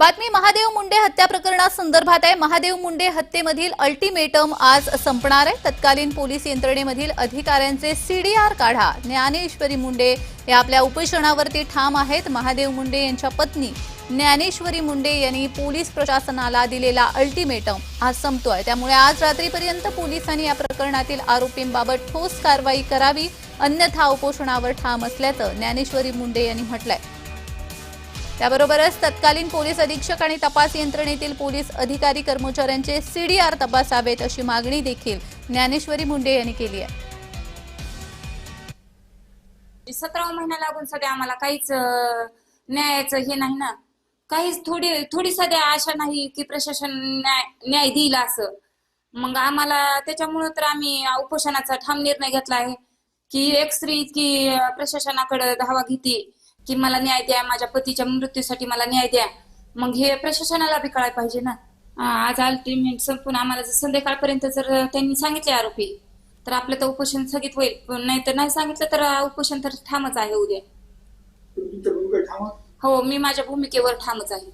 बातमी महादेव मुंडे हत्या प्रकरणासंदर्भात आहे. महादेव मुंडे हत्येमधील अल्टिमेटम आज संपणार आहे. तत्कालीन पोलीस यंत्रणेमधील अधिकाऱ्यांचे सीडीआर काढा. ज्ञानेश्वरी मुंडे या आपल्या उपोषणावरती ठाम आहेत. महादेव मुंडे यांच्या पत्नी ज्ञानेश्वरी मुंडे यांनी पोलीस प्रशासनाला दिलेला अल्टिमेटम आज संपतोय. त्यामुळे आज रात्रीपर्यंत पोलिसांनी या प्रकरणातील आरोपींबाबत ठोस कारवाई करावी अन्यथा उपोषणावर ठाम असल्याचं ज्ञानेश्वरी मुंडे यांनी म्हटलंय. त्याबरोबरच तत्कालीन पोलीस अधीक्षक आणि तपास यंत्रणेतील पोलीस अधिकारी कर्मचाऱ्यांचे सीडीआर तपासावेत अशी मागणी देखील ज्ञानेश्वरी मुंडे यांनी केली आहे. सतरावा महिना लागून सध्या आम्हाला काहीच न्यायाचं हे नाही ना. काहीच थोडी थोडी सध्या आशा नाही की प्रशासन न्याय न्याय देईल असं. मग आम्हाला त्याच्यामुळं तर आम्ही उपोषणाचा ठाम निर्णय घेतला आहे की एक स्त्री इतकी प्रशासनाकडे धावा घेते. की मला न्याय द्या माझ्या पतीच्या मृत्यूसाठी मला न्याय द्या. मग हे प्रशासनाला बी कळायला पाहिजे ना. आज अल्टिमेट संपून आम्हाला जर संध्याकाळपर्यंत जर त्यांनी सांगितले आरोपी तर आपलं तर उपोषण स्थगित होईल. पण नाही तर नाही सांगितलं तर उपोषण तर ठामच आहे उद्या? हो मी माझ्या भूमिकेवर ठामच आहे.